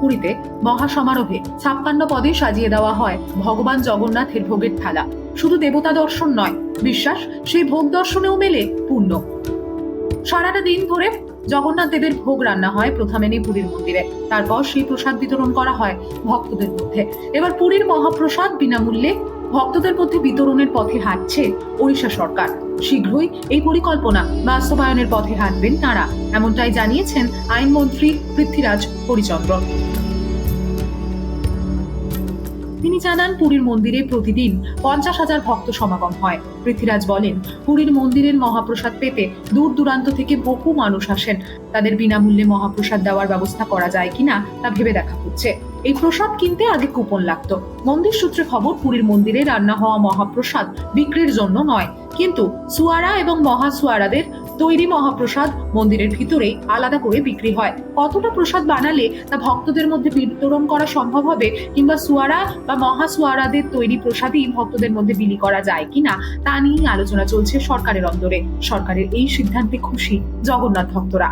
পুরীতে মহাসমারোহে ছাপ্পান্ন পদে সাজিয়ে দেওয়া হয় ভগবান জগন্নাথের ভোগের থালা। শুধু দেবতা দর্শন নয়, বিশ্বাস, সেই ভোগ দর্শনেও মেলে পূর্ণ। সারাটা দিন ধরে জগন্নাথ দেবের ভোগ রান্না হয় প্রথমে নেই পুরীর মন্দিরে, তারপর সেই প্রসাদ বিতরণ করা হয় ভক্তদের মধ্যে। এবার পুরীর মহাপ্রসাদ বিনামূল্যে ভক্তদের মধ্যে বিতরণের পথে হাঁটছে ওড়িশা সরকার। শীঘ্রই এই পরিকল্পনা বাস্তবায়নের পথে হাঁটবেন তারা, এমনটাই জানিয়েছেন আইনমন্ত্রী পৃথ্বীরাজ হরিচন্দ্র। তিনি জানান, পুরীর মন্দিরে প্রতিদিন পঞ্চাশ হাজার ভক্ত সমাগম হয়। পৃথ্বীরাজ বলেন, পুরীর মন্দিরের মহাপ্রসাদ পেতে দূর দূরান্ত থেকে বহু মানুষ আসেন। তাদের বিনামূল্যে মহাপ্রসাদ দেওয়ার ব্যবস্থা করা যায় কিনা তা ভেবে দেখা হচ্ছে। এই প্রসাদ কিনতে আগে কুপন লাগতো। মন্দির সূত্রে খবর, পুরীর মন্দিরে রান্না হওয়া মহাপ্রসাদ বিক্রির জন্য নয়। কিন্তু সুয়ারা এবং মহাসুয়ারাদের তৈরি মহাপ্রসাদ মন্দিরের ভিতরে আলাদা করে বিক্রি হয়। কতটা প্রসাদ বানালে তা ভক্তদের মধ্যে বিতরণ করা সম্ভব হবে কিংবা সুয়ারা বা মহাসুয়ারাদের তৈরি প্রসাদই ভক্তদের মধ্যে বিলি করা যায় কিনা তা নিয়েই আলোচনা চলছে সরকারের অন্দরে। সরকারের এই সিদ্ধান্তে খুশি জগন্নাথ ভক্তরা।